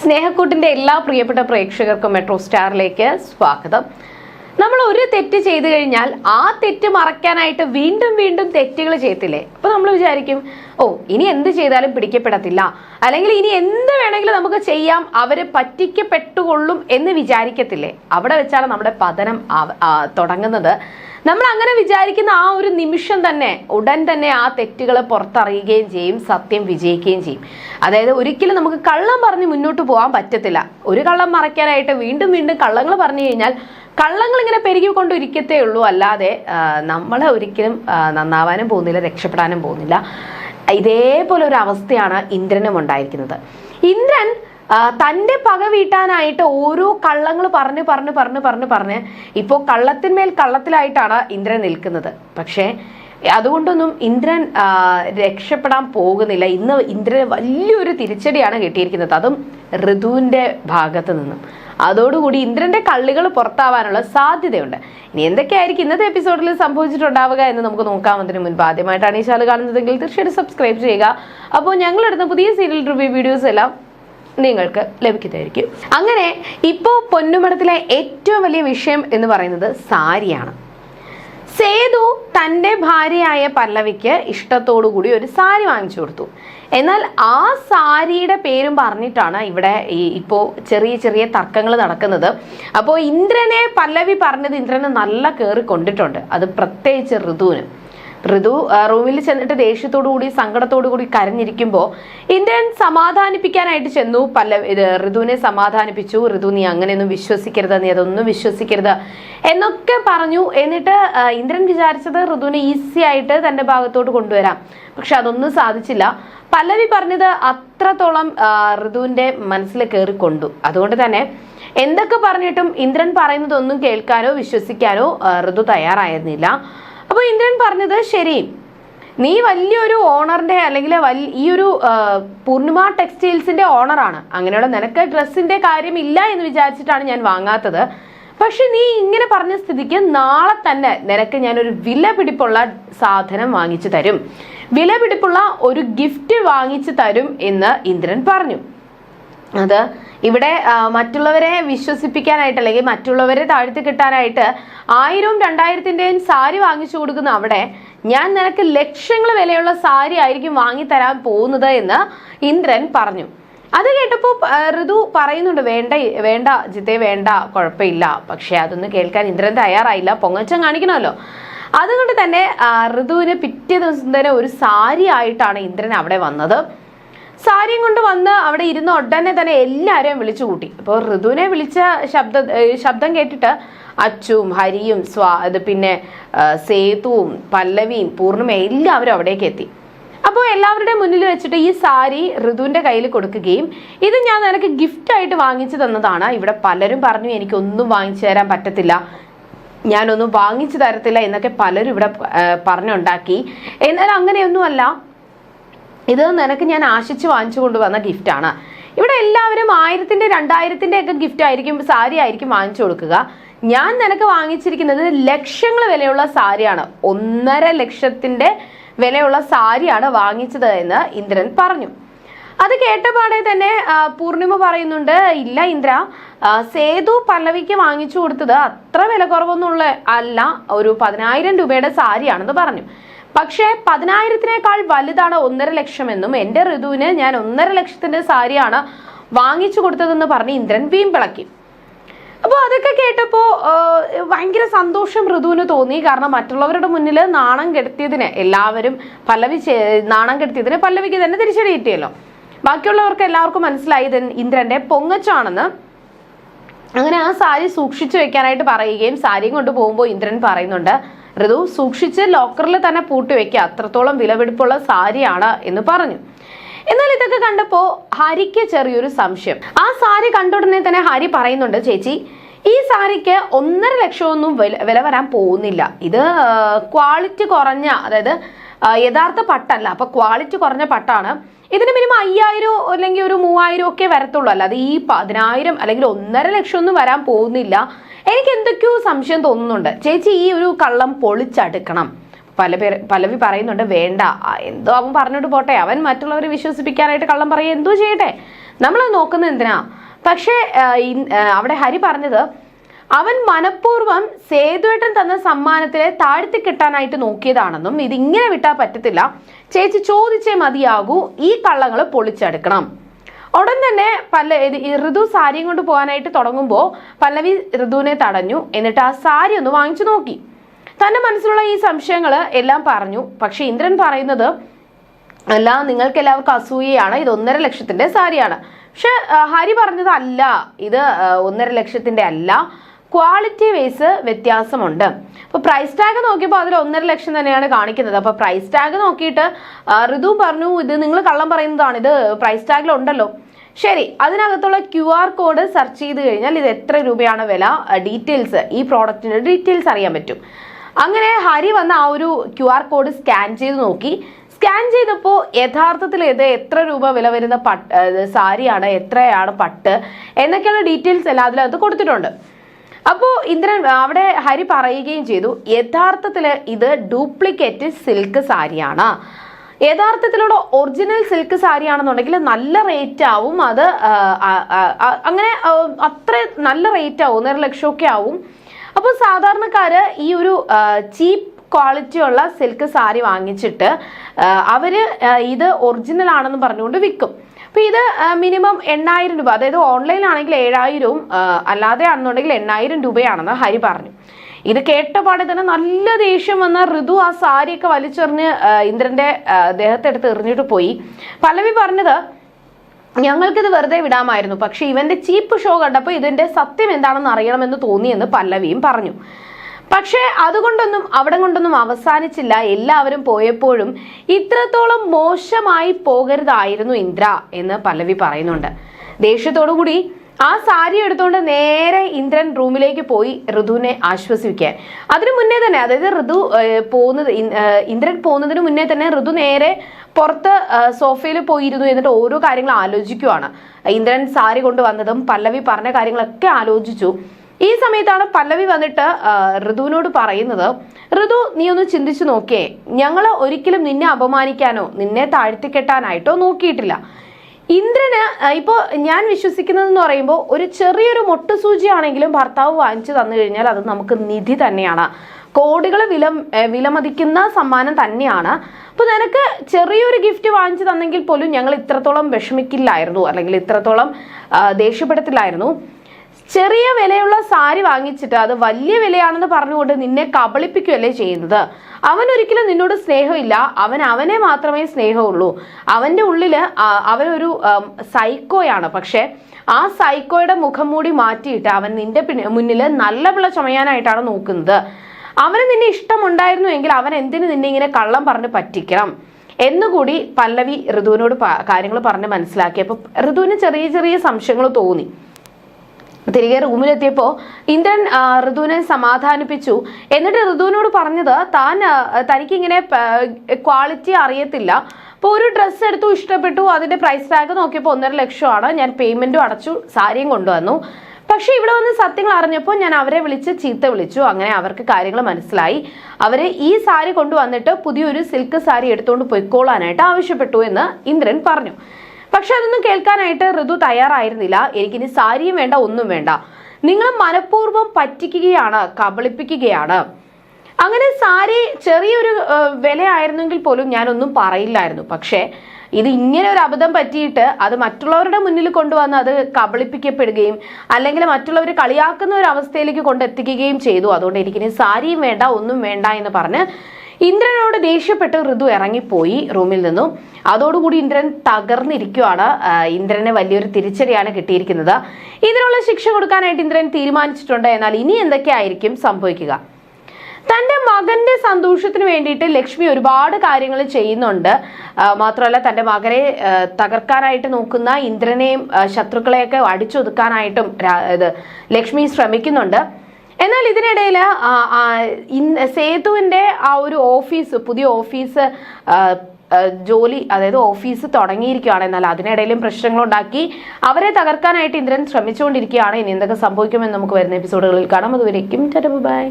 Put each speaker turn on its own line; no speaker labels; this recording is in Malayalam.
സ്നേഹക്കൂട്ടിന്റെ എല്ലാ പ്രിയപ്പെട്ട പ്രേക്ഷകർക്കും മെട്രോ സ്റ്റാറിലേക്ക് സ്വാഗതം. നമ്മൾ ഒരു തെറ്റ് ചെയ്തു കഴിഞ്ഞാൽ ആ തെറ്റ് മറയ്ക്കാനായിട്ട് വീണ്ടും വീണ്ടും തെറ്റുകൾ ചെയ്യത്തില്ലേ? അപ്പൊ നമ്മൾ വിചാരിക്കും ഓ ഇനി എന്ത് ചെയ്താലും പിടിക്കപ്പെടത്തില്ല. അല്ലെങ്കിൽ ഇനി എന്ത് വേണമെങ്കിലും നമുക്ക് ചെയ്യാം അവരെ പറ്റിക്കപ്പെട്ടുകൊള്ളും എന്ന് വിചാരിക്കത്തില്ലേ? അവിടെ വെച്ചാണ് നമ്മുടെ പതനം തുടങ്ങുന്നത്. നമ്മൾ അങ്ങനെ വിചാരിക്കുന്ന ആ ഒരു നിമിഷം തന്നെ ഉടൻ തന്നെ ആ തെറ്റുകൾ പുറത്തറിയുകയും ചെയ്യും സത്യം വിജയിക്കുകയും ചെയ്യും. അതായത് ഒരിക്കലും നമുക്ക് കള്ളം പറഞ്ഞ് മുന്നോട്ട് പോകാൻ പറ്റത്തില്ല. ഒരു കള്ളം മറയ്ക്കാനായിട്ട് വീണ്ടും വീണ്ടും കള്ളങ്ങൾ പറഞ്ഞു കഴിഞ്ഞാൽ കള്ളങ്ങൾ ഇങ്ങനെ പെരുകിക്കൊണ്ടിരിക്കത്തേ ഉള്ളൂ. അല്ലാതെ നമ്മൾ ഒരിക്കലും നന്നാവാനും പോകുന്നില്ല രക്ഷപ്പെടാനും പോകുന്നില്ല. ഇതേപോലെ ഒരു അവസ്ഥയാണ് ഇന്ദ്രനും ഉണ്ടായിരിക്കുന്നത്. ഇന്ദ്രൻ തന്റെ പക വീട്ടാനായിട്ട് ഓരോ കള്ളങ്ങൾ പറഞ്ഞ് പറഞ്ഞ് പറഞ്ഞ് പറഞ്ഞ് പറഞ്ഞ് ഇപ്പോൾ കള്ളത്തിന്മേൽ കള്ളത്തിലായിട്ടാണ് ഇന്ദ്രൻ നിൽക്കുന്നത്. പക്ഷേ അതുകൊണ്ടൊന്നും ഇന്ദ്രൻ രക്ഷപ്പെടാൻ പോകുന്നില്ല. ഇന്ന് ഇന്ദ്രന് വലിയൊരു തിരിച്ചടിയാണ് കിട്ടിയിരിക്കുന്നത്. അതും ഋതുവിന്റെ ഭാഗത്ത് നിന്നും. അതോടുകൂടി ഇന്ദ്രന്റെ കള്ളികൾ പുറത്താവാനുള്ള സാധ്യതയുണ്ട്. ഇനി എന്തൊക്കെയായിരിക്കും ഇന്നത്തെ എപ്പിസോഡിൽ സംഭവിച്ചിട്ടുണ്ടാവുക എന്ന് നമുക്ക് നോക്കാം. അതിന് മുൻപ് ആദ്യമായിട്ടാണ് ഈ ചാനൽ കാണുന്നതെങ്കിൽ തീർച്ചയായിട്ടും സബ്സ്ക്രൈബ് ചെയ്യുക. അപ്പോൾ ഞങ്ങളെടുത്ത പുതിയ സീരിയൽ റിവ്യൂ വീഡിയോസ് എല്ലാം നിങ്ങൾക്ക് ലഭിക്കുന്നതായിരിക്കും. അങ്ങനെ ഇപ്പോൾ പൊന്നുമടത്തിലെ ഏറ്റവും വലിയ വിഷയം എന്ന് പറയുന്നത് സാരിയാണ്. സേതു തന്റെ ഭാര്യയായ പല്ലവിക്ക് കൂടി ഒരു സാരി വാങ്ങിച്ചു കൊടുത്തു. എന്നാൽ ആ സാരിയുടെ പേരും പറഞ്ഞിട്ടാണ് ഇവിടെ ഈ ഇപ്പോൾ ചെറിയ ചെറിയ തർക്കങ്ങൾ നടക്കുന്നത്. അപ്പോൾ ഇന്ദ്രനെ പല്ലവി പറഞ്ഞത് ഇന്ദ്രനെ നല്ല കയറി കൊണ്ടിട്ടുണ്ട്. അത് പ്രത്യേകിച്ച് ഋതുവിന്. ഋതു റൂമിൽ ചെന്നിട്ട് ദേഷ്യത്തോടു കൂടി സങ്കടത്തോടു കൂടി കരഞ്ഞിരിക്കുമ്പോൾ ഇന്ത്യൻ സമാധാനിപ്പിക്കാനായിട്ട് ചെന്നു. ഇത് ഋതുവിനെ സമാധാനിപ്പിച്ചു. ഋതു നീ അങ്ങനെയൊന്നും വിശ്വസിക്കരുത് നീ അതൊന്നും വിശ്വസിക്കരുത് എന്നൊക്കെ പറഞ്ഞു. എന്നിട്ട് ഇന്ദ്രൻ വിചാരിച്ചത് ഋതുവിനെ ഈസി ആയിട്ട് തന്റെ ഭാഗത്തോട്ട് കൊണ്ടുവരാം. പക്ഷെ അതൊന്നും സാധിച്ചില്ല. പല്ലവി പറഞ്ഞത് അത്രത്തോളം ഋതുവിന്റെ മനസ്സിൽ കയറി കൊണ്ടു. അതുകൊണ്ട് തന്നെ എന്തൊക്കെ പറഞ്ഞിട്ടും ഇന്ദ്രൻ പറയുന്നതൊന്നും കേൾക്കാനോ വിശ്വസിക്കാനോ ഋതു തയ്യാറായിരുന്നില്ല. അപ്പോൾ ഇന്ദ്രൻ പറഞ്ഞത് ശരി. നീ വലിയൊരു ഓണറിന്റെ അല്ലെങ്കിൽ ഈ ഒരു പൂർണിമ ടെക്സ്റ്റൈൽസിന്റെ ഓണറാണ്. അങ്ങനെയുള്ള നിനക്ക് ഡ്രസ്സിന്റെ കാര്യമില്ല എന്ന് വിചാരിച്ചിട്ടാണ് ഞാൻ വാങ്ങാത്തത്. പക്ഷെ നീ ഇങ്ങനെ പറഞ്ഞ സ്ഥിതിക്ക് നാളെ തന്നെ നിനക്ക് ഞാനൊരു വില പിടിപ്പുള്ള സാധനം വാങ്ങിച്ചു തരും. വില പിടിപ്പുള്ള ഒരു ഗിഫ്റ്റ് വാങ്ങിച്ചു തരും എന്ന് ഇന്ദ്രൻ പറഞ്ഞു. അത് ഇവിടെ മറ്റുള്ളവരെ വിശ്വസിപ്പിക്കാനായിട്ട് അല്ലെങ്കിൽ മറ്റുള്ളവരെ താഴ്ത്തി കിട്ടാനായിട്ട് ആയിരവും രണ്ടായിരത്തിന്റെയും സാരി വാങ്ങിച്ചു കൊടുക്കുന്ന അവിടെ ഞാൻ നിനക്ക് ലക്ഷങ്ങൾ വിലയുള്ള സാരി ആയിരിക്കും വാങ്ങിത്തരാൻ പോകുന്നത് എന്ന് ഇന്ദ്രൻ പറഞ്ഞു. അത് കേട്ടപ്പോൾ ഋതു പറയുന്നുണ്ട് വേണ്ട വേണ്ട ജിത്തെ വേണ്ട കുഴപ്പമില്ല. പക്ഷേ അതൊന്നും കേൾക്കാൻ ഇന്ദ്രൻ തയ്യാറായില്ല. പൊങ്ങച്ചം കാണിക്കണമല്ലോ. അതുകൊണ്ട് തന്നെ ഋതുവിന് പിറ്റേ ദിവസം തന്നെ ഒരു സാരി ആയിട്ടാണ് ഇന്ദ്രൻ അവിടെ വന്നത്. സാരിയും കൊണ്ട് വന്ന് അവിടെ ഇരുന്ന ഉടനെ തന്നെ എല്ലാവരെയും വിളിച്ചു കൂട്ടി. അപ്പോൾ ഋതുവിനെ വിളിച്ച ശബ്ദ ശബ്ദം കേട്ടിട്ട് അച്ചും ഹരിയും സ്വാ ഇത് പിന്നെ സേതുവും പല്ലവിയും പൂർണിമയും എല്ലാവരും അവിടേക്ക് എത്തി. അപ്പോൾ എല്ലാവരുടെയും മുന്നിൽ വെച്ചിട്ട് ഈ സാരി ഋതുവിന്റെ കയ്യിൽ കൊടുക്കുകയും ഇത് ഞാൻ നിനക്ക് ഗിഫ്റ്റ് ആയിട്ട് വാങ്ങിച്ചു തന്നതാണ്. ഇവിടെ പലരും പറഞ്ഞു എനിക്കൊന്നും വാങ്ങിച്ചു തരാൻ പറ്റത്തില്ല. ഞാനൊന്നും വാങ്ങിച്ചു തരത്തില്ല എന്നൊക്കെ പലരും ഇവിടെ പറഞ്ഞുണ്ടാക്കി. എന്നാൽ അങ്ങനെയൊന്നുമല്ല ഇത് നിനക്ക് ഞാൻ ആശിച്ച് വാങ്ങിച്ചു കൊണ്ടുവന്ന ഗിഫ്റ്റാണ് ഇവിടെ എല്ലാവരും ആയിരത്തിന്റെ രണ്ടായിരത്തിന്റെ ഒക്കെ ഗിഫ്റ്റ് ആയിരിക്കും സാരി ആയിരിക്കും വാങ്ങിച്ചു കൊടുക്കുക. ഞാൻ നിനക്ക് വാങ്ങിച്ചിരിക്കുന്നത് ലക്ഷങ്ങൾ വിലയുള്ള സാരിയാണ്. ഒന്നര ലക്ഷത്തിന്റെ വിലയുള്ള സാരിയാണ് വാങ്ങിച്ചത് എന്ന് ഇന്ദ്രൻ പറഞ്ഞു. അത് കേട്ടപാടെ തന്നെ പൂർണിമ പറയുന്നുണ്ട് ഇല്ല ഇന്ദ്ര സേതു പല്ലവിക്ക് വാങ്ങിച്ചു കൊടുത്തത് അത്ര വില കുറവൊന്നുള്ള അല്ല ഒരു പതിനായിരം രൂപയുടെ സാരിയാണെന്ന് പറഞ്ഞു. പക്ഷേ പതിനായിരത്തിനേക്കാൾ വലുതാണ് ഒന്നര ലക്ഷം എന്നും എന്റെ ഋതുവിന് ഞാൻ ഒന്നര ലക്ഷത്തിന്റെ സാരിയാണ് വാങ്ങിച്ചു കൊടുത്തതെന്ന് പറഞ്ഞ് ഇന്ദ്രൻ വീമ്പിളക്കി അപ്പോൾ അതൊക്കെ കേട്ടപ്പോൾ ഭയങ്കര സന്തോഷം ഋതുവിന് തോന്നി. കാരണം മറ്റുള്ളവരുടെ മുന്നിൽ നാണം കെടുത്തിയതിന് എല്ലാവരും പല്ലവി നാണം കെടുത്തിയതിന് പല്ലവിക്ക് തന്നെ തിരിച്ചടി കിട്ടിയല്ലോ ബാക്കിയുള്ളവർക്ക് എല്ലാവർക്കും മനസ്സിലായി ഇന്ദ്രന്റെ പൊങ്ങച്ചാണെന്ന്. അങ്ങനെ ആ സാരി സൂക്ഷിച്ചു വെക്കാനായിട്ട് പറയുകയും സാരിയും കൊണ്ട് പോകുമ്പോൾ ഇന്ദ്രൻ പറയുന്നുണ്ട് ഋതു സൂക്ഷിച്ച് ലോക്കറിൽ തന്നെ പൂട്ടി വെക്കുക അത്രത്തോളം വിലപിടിപ്പുള്ള സാരിയാണ് എന്ന് പറഞ്ഞു. എന്നാൽ ഇതൊക്കെ കണ്ടപ്പോ ഹരിക്ക് ചെറിയൊരു സംശയം. ആ സാരി കണ്ടുടനെ തന്നെ ഹരി പറയുന്നുണ്ട് ചേച്ചി ഈ സാരിക്ക് ഒന്നര ലക്ഷമൊന്നും വില വരാൻ പോകുന്നില്ല. ഇത് ക്വാളിറ്റി കുറഞ്ഞ അതായത് യഥാർത്ഥ പട്ടല്ല. അപ്പൊ ക്വാളിറ്റി കുറഞ്ഞ പട്ടാണ്. ഇതിന് മിനിമം അയ്യായിരം അല്ലെങ്കിൽ ഒരു മൂവായിരം ഒക്കെ വരത്തുള്ളൂ. അല്ലാതെ ഈ പതിനായിരം അല്ലെങ്കിൽ ഒന്നര ലക്ഷം ഒന്നും വരാൻ പോകുന്നില്ല. എനിക്ക് എന്തൊക്കെയോ സംശയം തോന്നുന്നുണ്ട്. ചേച്ചി ഈ ഒരു കള്ളം പൊളിച്ചടുക്കണം. പല പേര് പലവി പറയുന്നുണ്ട് വേണ്ട എന്തോ അവൻ പറഞ്ഞോട്ട് പോട്ടെ. അവൻ മറ്റുള്ളവരെ വിശ്വസിപ്പിക്കാനായിട്ട് കള്ളം പറയുക എന്തോ ചെയ്യട്ടെ. നമ്മൾ നോക്കുന്നത് എന്തിനാ? പക്ഷേ അവിടെ ഹരി പറഞ്ഞത് അവൻ മനഃപൂർവം സേതുവേട്ടൻ തന്ന സമ്മാനത്തിലെ താഴ്ത്തി കിട്ടാനായിട്ട് നോക്കിയതാണെന്നും ഇതിങ്ങനെ വിട്ടാൽ പറ്റത്തില്ല. ചേച്ചി ചോദിച്ചേ മതിയാകൂ ഈ കള്ളങ്ങൾ പൊളിച്ചെടുക്കണം. ഉടൻ തന്നെ പല്ല ഋതു സാരിയും കൊണ്ട് പോകാനായിട്ട് തുടങ്ങുമ്പോൾ പല്ലവി ഋതുവിനെ തടഞ്ഞു. എന്നിട്ട് ആ സാരി ഒന്ന് വാങ്ങിച്ചു നോക്കി. തന്റെ മനസ്സിലുള്ള ഈ സംശയങ്ങൾ എല്ലാം പറഞ്ഞു. പക്ഷെ ഇന്ദ്രൻ പറയുന്നത് അല്ല നിങ്ങൾക്ക് എല്ലാവർക്കും അസൂയയാണ്. ഇത് ഒന്നര ലക്ഷത്തിന്റെ സാരിയാണ്. പക്ഷെ ഹരി പറഞ്ഞത് അല്ല ഇത് ഒന്നര ലക്ഷത്തിന്റെ അല്ല. ക്വാളിറ്റി വൈസ് വ്യത്യാസമുണ്ട്. അപ്പൊ പ്രൈസ് ടാഗ് നോക്കിയപ്പോൾ അതിൽ ഒന്നര ലക്ഷം തന്നെയാണ് കാണിക്കുന്നത്. അപ്പൊ പ്രൈസ് ടാഗ് നോക്കിയിട്ട് ഋതു പറഞ്ഞു ഇത് നിങ്ങൾ കള്ളം പറയുന്നതാണ്. ഇത് പ്രൈസ് ടാഗിൽ ഉണ്ടല്ലോ. ശരി അതിനകത്തുള്ള ക്യു ആർ കോഡ് സെർച്ച് ചെയ്ത് കഴിഞ്ഞാൽ ഇത് എത്ര രൂപയാണ് വില? ഡീറ്റെയിൽസ് ഈ പ്രോഡക്റ്റിന്റെ ഡീറ്റെയിൽസ് അറിയാൻ പറ്റും. അങ്ങനെ ഹരി വന്ന ആ ഒരു ക്യു ആർ കോഡ് സ്കാൻ ചെയ്ത് നോക്കി. സ്കാൻ ചെയ്തപ്പോൾ യഥാർത്ഥത്തിൽ ഇത് എത്ര രൂപ വില വരുന്ന പട്ട് സാരിയാണ് എത്രയാണ് പട്ട് എന്നൊക്കെയുള്ള ഡീറ്റെയിൽസ് എല്ലാം അതിനകത്ത് കൊടുത്തിട്ടുണ്ട്. അപ്പോൾ ഇന്ദ്രൻ അവിടെ ഹരി പറയുകയും ചെയ്തു യഥാർത്ഥത്തിൽ ഇത് ഡ്യൂപ്ലിക്കേറ്റ് സിൽക്ക് സാരിയാണ്. യഥാർത്ഥത്തിലുള്ള ഒറിജിനൽ സിൽക്ക് സാരി ആണെന്നുണ്ടെങ്കിൽ നല്ല റേറ്റ് ആവും. അത് അങ്ങനെ അത്ര നല്ല റേറ്റ് ആവും. ഒന്നര ലക്ഷമൊക്കെ ആവും. അപ്പോൾ സാധാരണക്കാര് ഈ ഒരു ചീപ്പ് ക്വാളിറ്റി ഉള്ള സിൽക്ക് സാരി വാങ്ങിച്ചിട്ട് അവർ ഇത് ഒറിജിനൽ ആണെന്ന് പറഞ്ഞുകൊണ്ട് വിൽക്കും. അപ്പൊ ഇത് മിനിമം എണ്ണായിരം രൂപ അതായത് ഓൺലൈനിലാണെങ്കിൽ ഏഴായിരവും അല്ലാതെ ആണെന്നുണ്ടെങ്കിൽ എണ്ണായിരം രൂപയാണെന്ന് ഹരി പറഞ്ഞു. ഇത് കേട്ടപാടെ തന്നെ നല്ല ദേഷ്യം വന്ന ഋതു ആ സാരിയൊക്കെ വലിച്ചെറിഞ്ഞ് ഇന്ദ്രന്റെ ദേഹത്തെടുത്ത് എറിഞ്ഞിട്ട് പോയി. പല്ലവി പറഞ്ഞത് ഞങ്ങൾക്കിത് വെറുതെ വിടാമായിരുന്നു. പക്ഷെ ഇവന്റെ ചീപ്പ് ഷോ കണ്ടപ്പോൾ ഇതിന്റെ സത്യം എന്താണെന്ന് അറിയണമെന്ന് തോന്നിയെന്ന് പല്ലവിയും പറഞ്ഞു. പക്ഷേ അതുകൊണ്ടൊന്നും അവിടെ കൊണ്ടൊന്നും അവസാനിച്ചില്ല. എല്ലാവരും പോയപ്പോഴും ഇത്രത്തോളം മോശമായി പോകരുതായിരുന്നു ഇന്ദ്ര എന്ന് പല്ലവി പറയുന്നുണ്ട്. ദേഷ്യത്തോടു കൂടി ആ സാരി എടുത്തുകൊണ്ട് നേരെ ഇന്ദ്രൻ റൂമിലേക്ക് പോയി ഋതുവിനെ ആശ്വസിപ്പിക്കാൻ. അതിനു മുന്നേ തന്നെ അതായത് ഋതു പോകുന്നത് ഇന്ദ്രൻ പോകുന്നതിന് മുന്നേ തന്നെ ഋതു നേരെ പുറത്ത് സോഫയിൽ പോയിരുന്നു എന്നിട്ട് ഓരോ കാര്യങ്ങൾ ആലോചിക്കുവാണ്. ഇന്ദ്രൻ സാരി കൊണ്ടുവന്നതും പല്ലവി പറഞ്ഞ കാര്യങ്ങളൊക്കെ ആലോചിച്ചു. ഈ സമയത്താണ് പല്ലവി വന്നിട്ട് ഋതുവിനോട് പറയുന്നത് ഋതു നീ ഒന്ന് ചിന്തിച്ചു നോക്കിയേ. ഞങ്ങൾ ഒരിക്കലും നിന്നെ അപമാനിക്കാനോ നിന്നെ താഴ്ത്തിക്കെട്ടാനായിട്ടോ നോക്കിയിട്ടില്ല. ഇന്ദ്രന് ഇപ്പോ ഞാൻ വിശ്വസിക്കുന്നതെന്ന് പറയുമ്പോൾ ഒരു ചെറിയൊരു മൊട്ടുസൂചിയാണെങ്കിലും ഭർത്താവ് വാങ്ങിച്ചു തന്നു കഴിഞ്ഞാൽ അത് നമുക്ക് നിധി തന്നെയാണ്. കോടികൾ വില വിലമതിക്കുന്ന സമ്മാനം തന്നെയാണ്. അപ്പൊ നിനക്ക് ചെറിയൊരു ഗിഫ്റ്റ് വാങ്ങിച്ചു തന്നെങ്കിൽ പോലും ഞങ്ങൾ ഇത്രത്തോളം വിഷമിക്കില്ലായിരുന്നു അല്ലെങ്കിൽ ഇത്രത്തോളം ദേഷ്യപ്പെടത്തില്ലായിരുന്നു. ചെറിയ വിലയുള്ള സാരി വാങ്ങിച്ചിട്ട് അത് വലിയ വിലയാണെന്ന് പറഞ്ഞുകൊണ്ട് നിന്നെ കബളിപ്പിക്കുകയല്ലേ ചെയ്യുന്നത്? അവൻ ഒരിക്കലും നിന്നോട് സ്നേഹമില്ല. അവൻ അവനെ മാത്രമേ സ്നേഹമുള്ളൂ. അവന്റെ ഉള്ളിൽ ആ, അവനൊരു സൈക്കോയാണ്. പക്ഷെ ആ സൈക്കോയുടെ മുഖം മൂടി മാറ്റിയിട്ട് അവൻ നിന്റെ മുന്നിൽ നല്ല പിള്ള ചുമയാനായിട്ടാണ് നോക്കുന്നത്. അവന് നിന്നെ ഇഷ്ടമുണ്ടായിരുന്നു എങ്കിൽ അവൻ എന്തിനു നിന്നെ ഇങ്ങനെ കള്ളം പറഞ്ഞ് പറ്റിക്കണം? എന്നുകൂടി പല്ലവി ഋതുവിനോട് കാര്യങ്ങൾ പറഞ്ഞ് മനസ്സിലാക്കിയപ്പോൾ ഋതുവിന് ചെറിയ ചെറിയ സംശയങ്ങൾ തോന്നി. തിരികെ റൂമിലെത്തിയപ്പോൾ ഇന്ദ്രൻ ഋതുവിനെ സമാധാനിപ്പിച്ചു. എന്നിട്ട് ഋതുവിനോട് പറഞ്ഞത് താൻ തനിക്ക് തനിക്കിങ്ങനെ ക്വാളിറ്റി അറിയത്തില്ല. അപ്പോൾ ഒരു ഡ്രസ്സ് എടുത്തു ഇഷ്ടപ്പെട്ടു. അതിന്റെ പ്രൈസ് ടാഗ് നോക്കിയപ്പോൾ ഒന്നര ലക്ഷമാണ്. ഞാൻ പേയ്മെന്റും അടച്ചു സാരിയും കൊണ്ടുവന്നു. പക്ഷെ ഇവിടെ വന്ന് സത്യങ്ങൾ അറിഞ്ഞപ്പോൾ ഞാൻ അവരെ വിളിച്ച് ചീത്ത വിളിച്ചു. അങ്ങനെ അവർക്ക് കാര്യങ്ങൾ മനസ്സിലായി. അവരെ ഈ സാരി കൊണ്ടുവന്നിട്ട് പുതിയൊരു സിൽക്ക് സാരി എടുത്തുകൊണ്ട് പൊയ്ക്കോളാനായിട്ട് ആവശ്യപ്പെട്ടു എന്ന് ഇന്ദ്രൻ പറഞ്ഞു. പക്ഷെ അതൊന്നും കേൾക്കാനായിട്ട് ഋതു തയ്യാറായിരുന്നില്ല. എനിക്കിനി സാരിയും വേണ്ട ഒന്നും വേണ്ട. നിങ്ങൾ മനഃപൂർവം പറ്റിക്കുകയാണ് കബളിപ്പിക്കുകയാണ്. അങ്ങനെ സാരി ചെറിയൊരു വിലയായിരുന്നെങ്കിൽ പോലും ഞാനൊന്നും പറയില്ലായിരുന്നു. പക്ഷേ ഇത് ഇങ്ങനെ ഒരു അബദ്ധം പറ്റിയിട്ട് അത് മറ്റുള്ളവരുടെ മുന്നിൽ കൊണ്ടുവന്ന് അത് കബളിപ്പിക്കപ്പെടുകയും അല്ലെങ്കിൽ മറ്റുള്ളവർ കളിയാക്കുന്ന ഒരു അവസ്ഥയിലേക്ക് കൊണ്ടെത്തിക്കുകയും ചെയ്തു. അതുകൊണ്ട് എനിക്കിനി സാരിയും വേണ്ട ഒന്നും വേണ്ട എന്ന് പറഞ്ഞ് ഇന്ദ്രനോട് ദേഷ്യപ്പെട്ട് ഋതു ഇറങ്ങിപ്പോയി റൂമിൽ നിന്നും. അതോടുകൂടി ഇന്ദ്രൻ തകർന്നിരിക്കുകയാണ് ഇന്ദ്രനെ വലിയൊരു തിരിച്ചടിയാണ് കിട്ടിയിരിക്കുന്നത്. ഇതിനുള്ള ശിക്ഷ കൊടുക്കാനായിട്ട് ഇന്ദ്രൻ തീരുമാനിച്ചിട്ടുണ്ട്. എന്നാൽ ഇനി എന്തൊക്കെയായിരിക്കും സംഭവിക്കുക? തന്റെ മകന്റെ സന്തോഷത്തിന് വേണ്ടിയിട്ട് ലക്ഷ്മി ഒരുപാട് കാര്യങ്ങൾ ചെയ്യുന്നുണ്ട്. മാത്രമല്ല തന്റെ മകനെ തകർക്കാനായിട്ട് നോക്കുന്ന ഇന്ദ്രനെയും ശത്രുക്കളെയൊക്കെ അടിച്ചൊതുക്കാനായിട്ടും ഇത് ലക്ഷ്മി ശ്രമിക്കുന്നുണ്ട്. എന്നാൽ ഇതിനിടയിൽ സേതുവിന്റെ ആ ഒരു ഓഫീസ് പുതിയ ഓഫീസ് ജോലി അതായത് ഓഫീസ് തുടങ്ങിയിരിക്കുകയാണ്. എന്നാൽ അതിനിടയിലും പ്രശ്നങ്ങളുണ്ടാക്കി. അവരെ തകർക്കാനായിട്ട് ഇന്ദ്രൻ ശ്രമിച്ചുകൊണ്ടിരിക്കുകയാണ്. ഇനി എന്തൊക്കെ സംഭവിക്കുമെന്ന് നമുക്ക് വരുന്ന എപ്പിസോഡുകളിൽ കാണാം. അതുവരേക്കും ബൈ.